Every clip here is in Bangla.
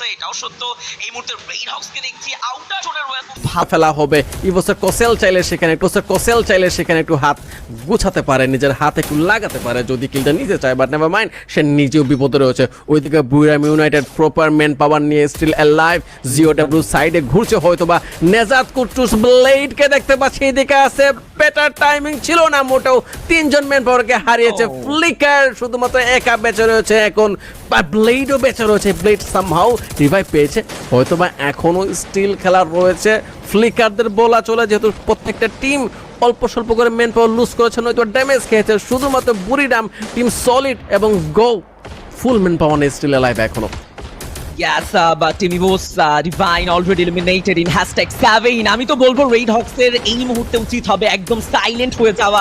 আছে এটাও সত্য। এই মুহূর্তে হক্সকে দেখছি আউটার জোনের ফেলা হবে। ইভোসের কোসেল চাইলে সেখানে কোসেল চাইলে সেখানে একটু হাত গুছাতে পারে নিজের হাত একটু লাগাতে পারে যদি কিলটা নিতে চায় বাট নেভার মাইন্ড সে নিজেও বিপদে রয়েছে। ওইদিকে Buriram United proper manpower নিয়ে স্টিল লাইভ জিও ডাব্লিউ সাইডে ঘুরছে হয়তো বা নেজাত ব্লেডকে দেখতে পাচ্ছি এদিকে আছে বেটার টাইমিং ছিল না মোটেও। তিনজন ম্যান পাওয়ারকে হারিয়েছে ফ্লিকার শুধুমাত্র একা বেঁচে রয়েছে এখন ব্লেডও বেঁচে রয়েছে ব্লেড রিভাইভ পেয়েছে। হয়তো বা এখনও স্টিল খেলার রয়েছে। ফ্লিকারদের বলা চলে, যেহেতু প্রত্যেকটা টিম অল্প স্বল্প করে মেন পাওয়ার লুজ করেছে, নয়তো ড্যামেজ খেয়েছে। শুধুমাত্র বুড়িডাম টিম সলিড এবং go full men power still live এখনও Yes, uh, but Timmy was uh, Divine already eliminated in hashtag 7. আমি তো বলব রেড হক্সের এই মুহূর্তে উচিত হবে একদম সাইলেন্ট হয়ে যাওয়া।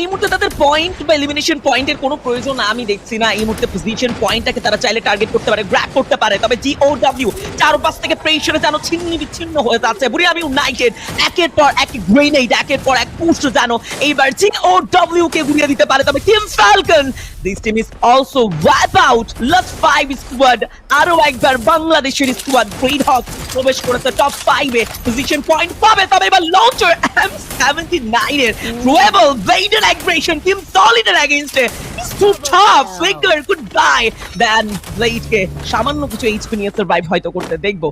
এই মুহূর্তে তাদের পয়েন্ট বা এলিমিনেশন পয়েন্টের কোনো প্রয়োজন আমি দেখছি না। এই মুহূর্তে পজিশন পয়েন্টটাকে তারা চাইলে টার্গেট করতে পারে গ্র্যাপ করতে পারে। তবে জি ও ডাব্লিউ চারপাশ থেকে প্রেশারে যেন ছিন্ন বিচ্ছিন্ন হয়ে যাচ্ছে। বুড়ি আমি ইউনাইটেড একের পর এক গ্রেনেড একের পর এক পুষ্ট যেন এইবার জি ও ডাব্লিউ কে ঘুরিয়ে দিতে পারে। তবে team Falcon this team is also wipe out last five squad আরও একবার বাংলাদেশের স্কোয়াড গ্রেট হক প্রবেশ করেছে টপ ফাইভে পজিশন পয়েন্ট পাবে তবে এবার লঞ্চার এম সেভেন্টি নাইনের ট্রুয়েবল ভেইডের অ্যাগ্রেশন টিম সলিডের অ্যাগেনস্টে too tough finger goodbye then ব্লেডকে সামান্য কিছু এইচপি নিয়ে সার্ভাইভ হয়তো করতে দেখব।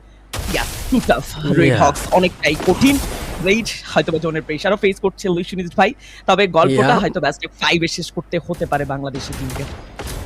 Yeah too tough red Yeah. Hawks অনেকটাই কঠিন। ব্লেড হয়তো বা জোনের প্রেশারও ফেস করছে ভাই। তবে গল্পটা হয়তো ফাইভে শেষ করতে হতে পারে বাংলাদেশের টিমকে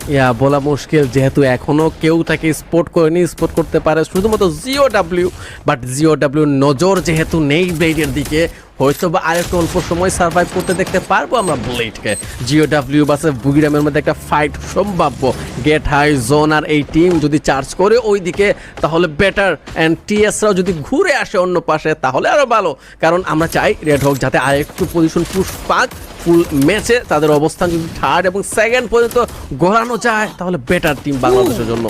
ইয়া বলা মুশকিল যেহেতু এখনও কেউ তাকে স্পোর্ট করেনি স্পোর্ট করতে পারে শুধুমাত্র GO W but GO W নজর যেহেতু নেই ব্লেডের দিকে হয়তো বা আরেকটু অল্প সময় সার্ভাইভ করতে দেখতে পারব আমরা ব্লেডকে জিও ডাব্লিউ বাসে বুগিরামের মধ্যে একটা ফাইট সম্ভাব্য। গেট হাই জোন আর এই টিম যদি চার্জ করে ওই দিকে তাহলে বেটার অ্যান্ড টিএসরাও যদি ঘুরে আসে অন্য পাশে তাহলে আরও ভালো। কারণ আমরা চাই রেড হোক যাতে আরেকটু পজিশন পুশ পাক ফুল ম্যাচে তাদের অবস্থান যদি থার্ড এবং সেকেন্ড পর্যন্ত গড়ানো যায় তাহলে বেটার টিম বাংলাদেশের জন্য।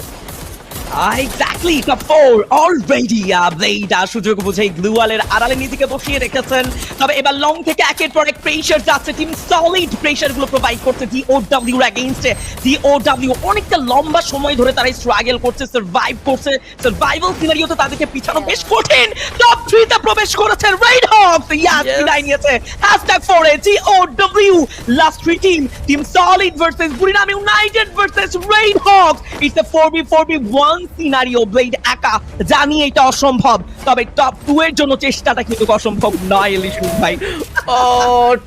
Exactly top four already Blade সুযোগ বুঝে গ্লুয়ালের আড়ালে নিজেকে বসিয়ে রেখেছেন। তবে এবার লং থেকে একের পর এক প্রেশার যাচ্ছে টিম সলিড প্রেশারগুলো প্রোভাইড করছে ডি ও ডাব্লিউ এগেইনস্টে ডি ও ডাব্লিউ অনেকটা লম্বা সময় ধরে তারা স্ট্রাগল করছে সার্ভাইভ করছে। সার্ভাইভাল সিনারিওতে তাদেরকে পিছানো বেশ কঠিন। টপ থ্রিতে প্রবেশ করেছে রেড হকস ইয়াস. বিদায় নিয়েছে। হ্যাশট্যাগ ফোরে G O W last three team team solid versus Buriram United versus red Hawks it's a 4v4v1 scenario Blade একা জানি এটা অসম্ভব। তবে টপ টু এর জন্য চেষ্টাটা কিন্তু অসম্ভব নয় এলিশু ভাই। ও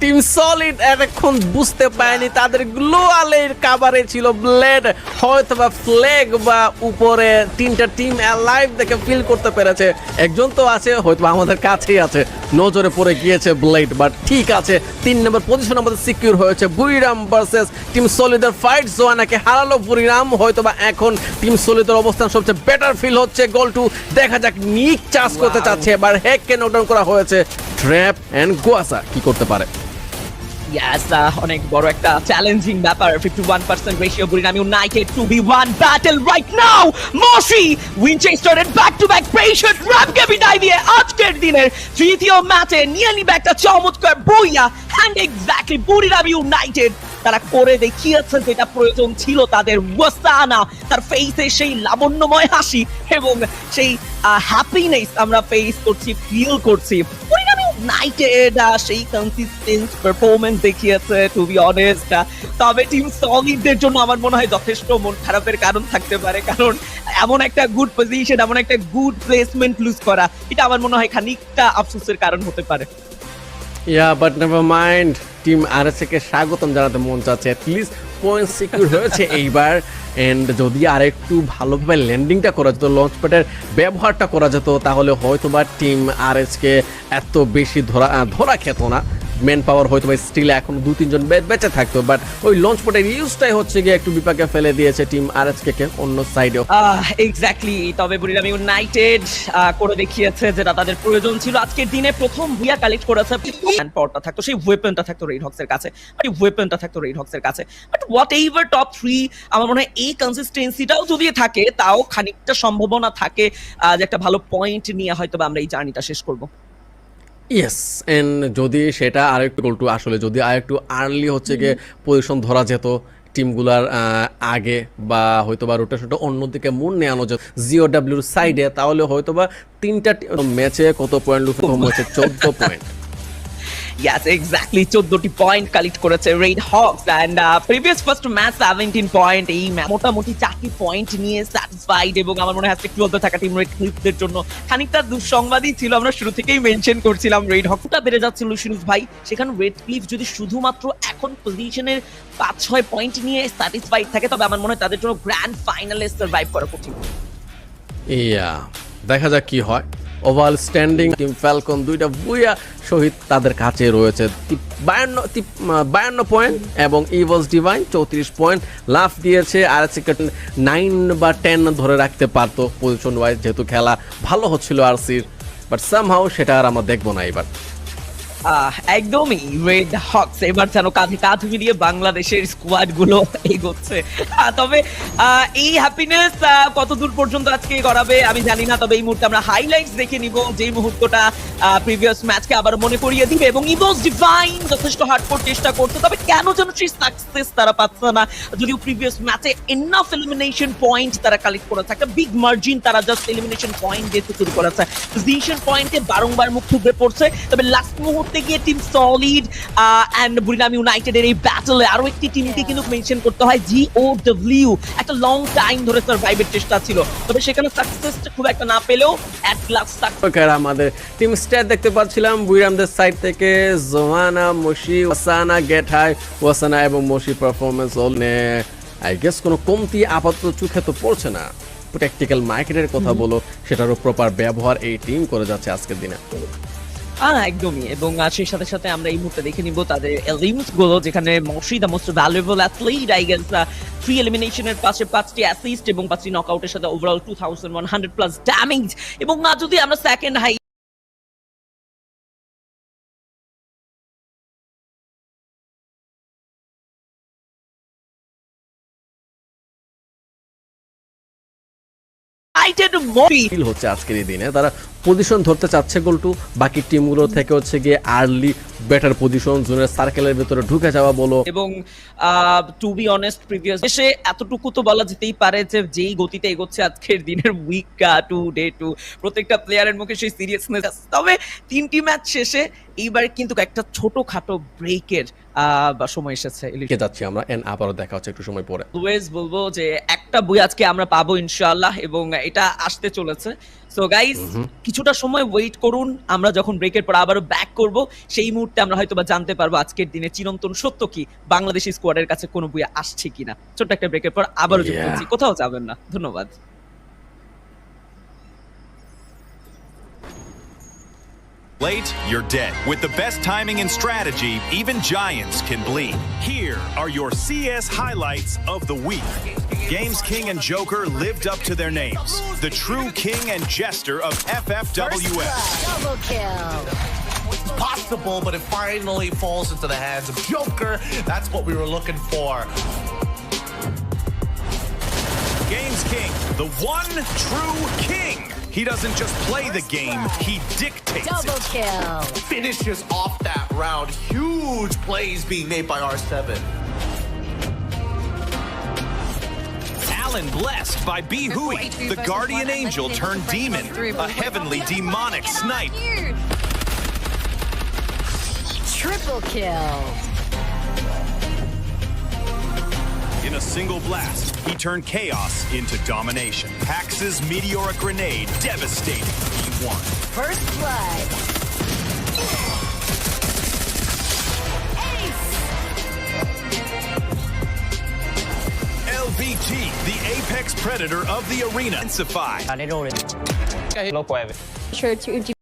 টিম সলিড এতক্ষণ বুঝতে পারেনি তাদের গ্লোয়ালের কাভারে ছিল ব্লেড হয়তো বা ফ্লেগ বা উপরে তিনটা টিম লাইভ দেখে ফিল করতে পেরেছে। একজন তো আছে হয়তো আমাদের কাছেই আছে। নজরে পড়ে গিয়েছে ব্লেড বাট ঠিক আছে, তিন নম্বর পজিশন আমাদের সিকিউর হয়েছে। বুড়িরাম ভার্সেস টিম সলিডের ফাইট জোয়ানাকে হারালো বুড়িরাম হয়তো বা এখন টিম সলিডের অবস্থান সবচেয়ে বেটার ফিল হচ্ছে। গোল টু দেখা যাক নিক চাষ করতে চাচ্ছে এবার হেককে নোটডাউন করা হয়েছে। ট্র্যাপ এন্ড গোয়াসা কি করতে পারে? ইয়াস অনেক বড় একটা চ্যালেঞ্জিং ব্যাপার। 51% ratio Buriram United 2v1 battle right now Moshi Winchester এর ব্যাক টু ব্যাক প্রেশার ট্র্যাপকে বিদায় দিয়ে আজকের দিনের তৃতীয় ম্যাচে নিয়ে নিবে একটা চমৎকার বইয়া। হ্যান্ড এক্স্যাক্টলি বুরিনাম ইউনাইটেড তারা করে দেখিয়েছে যেটা প্রয়োজন ছিল তাদের ওয়াসানা, তার ফেসে সেই লাবণ্যময় হাসি এবং সেই হ্যাপিনেস আমরা ফেস করছি ফিল করছি। ইউনাইটেড সেই কনসিস্টেন্ট পারফরমেন্স দেখিয়েছে টু বি অনেস্ট তবে টিম সলিডদের জন্য আমার মনে হয় যথেষ্ট মন খারাপের কারণ থাকতে পারে, কারণ এমন একটা গুড পজিশন এমন একটা গুড প্লেসমেন্ট লুজ করা, এটা আমার মনে হয় খানিকটা আফসোসের কারণ হতে পারে। Yeah but never mind team আর কে স্বাগতম জানাতে মন চাচ্ছে। অ্যাটলিস্ট পয়েন্ট সিকিউর হয়েছে এইবার। অ্যান্ড যদি আর একটু ভালোভাবে ল্যান্ডিংটা করা যেত লঞ্চ প্যাডের ব্যবহারটা করা যেত, তাহলে হয়তোবা টিম আরএসকে এত বেশি ধরা ধরা খেত না। মেন পাওয়ার হয়তো স্টিল এখন দু, তিনজন বেঁচে থাকতো বাট ওই লঞ্চ প্যাডের ইউজটাই হচ্ছে গিয়ে একটু বিপাকে ফেলে দিয়েছে টিম আর কে অন্য সাইডেও এক্স্যাক্টলি তবে বুড়িরাম ইউনাইটেড করে দেখিয়েছে যেটা তাদের প্রয়োজন ছিল। আজকের দিনে প্রথম ভুয়া কালেক্ট করেছে And পরটা থাকতো, সেই ওয়েপনটা থাকতো রেড হক্সের কাছে। বাট ওয়েপনটা থাকতো রেড হক্সের কাছে। But whatever top three আমার মনে হয় এই কনসিস্টেন্সিটাও যদি থাকে, তাও খানিকটা সম্ভাবনা থাকে যে একটা ভালো পয়েন্ট নিয়ে হয়তো আমরা এই জার্নিটা শেষ করব। ইয়েস অ্যান্ড যদি সেটা আরেকটু গোল টু আসলে যদি আরেকটু আর্লি হচ্ছে গিয়ে পজিশন ধরা যেত টিমগুলার আগে বা হয়তো বা রোটেশনটা অন্যদিকে মন নেওয়ানো যেত জিও ডাব্লিউর সাইডে তাহলে হয়তো বা তিনটা ম্যাচে কত পয়েন্ট লুফে হচ্ছে চোদ্দ পয়েন্ট ইয়াস এক্স্যাক্টলি চোদ্দটি পয়েন্ট কালেক্ট করেছে red Hawks and previous first match seventeen point এই মোটামুটি চারটি পয়েন্ট নিয়ে স্যাটিসফাইড এবং আমার মনে হয় বলতে থাকা টিম রেড ক্লিপদের জন্য খানিকটা দুঃসংবাদই ছিল। আমরা শুরু থেকেই মেনশন করছিলাম রেড হকটা বেড়ে যাচ্ছে লুসিনুস ভাই? সেখানে রেড ক্লিফ যদি শুধুমাত্র এখন পজিশনের পাঁচ ছয় পয়েন্ট নিয়ে স্যাটিসফাইড থাকে, তবে আমার মনে হয় তাদের জন্য গ্র্যান্ড ফাইনালে সার্ভাইভ করা কঠিন। ইয়া, দেখা যাক কি হয়। ওভাল স্ট্যান্ডিং টিম ফ্যালকন দুইটা বুয়া শহীদ তাদের কাছে রয়েছে বায়ান্ন বায়ান্ন পয়েন্ট এবং ইভলস ডিভাইন চৌত্রিশ পয়েন্ট লাভ দিয়েছে আর নাইন বা টেন ধরে রাখতে পারতো পজিশন ওয়াইজ যেহেতু খেলা ভালো হচ্ছিল আর সির বাট সামহাও সেটা আর আমরা দেখব না এবার। একদমই রেড হকস এবার যেন কাঁধে কাঁধ মিলিয়ে বাংলাদেশের স্কোয়াডগুলো এগোচ্ছে। তবে এই হ্যাপিনেস কত দূর পর্যন্ত আজকে করাবে আমি জানি না, তবে এই মুহূর্তে আমরা হাইলাইটস দেখে নিব যে মুহূর্তটা প্রিভিয়াস ম্যাচকে আবার মনে করিয়ে দিবে এবং ইভোস ডিভাইন যথেষ্ট হার্ডকোর চেষ্টা করছে, তবে কেন যেন সেই সাকসেস তারা পাচ্ছে না, যদিও প্রিভিয়াস ম্যাচে এনাফ এলিমিনেশন পয়েন্ট তারা কালেক্ট করেছে, একটা বিগ মার্জিন তারা জাস্ট এলিমিনেশন পয়েন্ট দিয়ে শুরু করেছে। পজিশন পয়েন্টে বারংবার মুখ থুবড়ে পড়ছে, তবে লাস্ট মুহূর্তে গিয়ে টিম সলিড অ্যান্ড ইউনাইটেডের এই ব্যাটলে আরও একটি টিমকে কিন্তু মেনশন করতে হয় জি ও ডব্লিউ একটা লং টাইম ধরে সার্ভাইভের চেষ্টা ছিল। তবে সেখানে সাকসেসটা খুব একটা না পেলেও অ্যাট লাস্ট ওখানে আমাদের টিম স্ট্যাট দেখতে পাচ্ছিলাম। বুইরামদের সাইড থেকে মশি গেট হাই ওয়াসানা এবং মশি পারফরমেন্স আই গেস কোনো কমতি আপাতত চোখে তো পড়ছে না। প্র্যাকটিক্যাল মার্কেটের কথা বলো সেটারও প্রপার ব্যবহার এই টিম করে যাচ্ছে আজকের দিনে। একদমই। এবং সেই সাথে সাথে আমরা এই মুহূর্তে দেখে নিব তাদের এলিমসগুলো যেখানে Moshi the most valuable athlete I guess three এলিমিনেশনের পাশে পাঁচটি অ্যাসিস্ট এবং পাঁচটি নকআউটের সাথে overall two thousand one hundred plus damage এবং যদি আমরা সেকেন্ড হাই ফিল হচ্ছে আজকের এই দিনে? তারা পজিশন ধরতে চাচ্ছে গোলটু বাকি টিমগুলো থেকে হচ্ছে গিয়ে আর্লি বেটার পজিশন জোনের সার্কেলের ঢুকে যাওয়া বলো। এবং টু বি অনেস্ট প্রিভিয়াস এসে এতটুকু তো বলা যেতেই পারে যে যেই গতিতে এগোচ্ছে আজকের দিনের উইক টু ডে টু প্রত্যেকটা প্লেয়ারের মুখে সেই সিরিয়াসনেস তবে তিনটি ম্যাচ শেষে এইবার কিন্তু একটা ছোটখাটো ব্রেকের সময় এসেছে লিখে যাচ্ছি আমরা? এন্ড আবারও দেখা হচ্ছে একটু সময় পরে। অলওয়েজ বলব যে একটা বই আজকে আমরা পাবো ইনশাআল্লাহ এবং এটা আসতে চলেছে। সো গাইস কিছুটা সময় ওয়েট করুন। আমরা যখন ব্রেকের পর আবারও ব্যাক করব সেই মুহূর্তে আমরা হয়তো বা জানতে পারব আজকের দিনে চিরন্তন সত্য কি বাংলাদেশি স্কোয়াডের কাছে কোনো বই আসছে কিনা। ছোট্ট একটা ব্রেকের পর আবারও যুক্ত হচ্ছি। কোথাও যাবেন না। ধন্যবাদ। Late, you're dead. With the best timing and strategy, even giants can bleed. Here are your CS highlights of the week. Games King and Joker lived up to their names. The true king and jester of FFWS. Double kill. possible, but it finally falls into the hands of Joker. That's what we were looking for. Games King, the one true king. He doesn't just play the game, he dictates Double it. kill. Finishes off that round. Huge plays being made by R7. Alan blessed by B Hui, the guardian angel turned demon, a heavenly demonic snipe. Triple kill. In a single blast, he turned chaos into domination. Pax's meteoric grenade devastating E1. First blood. Ace. LVT, the apex predator of the arena. Intensify. Eh. sure to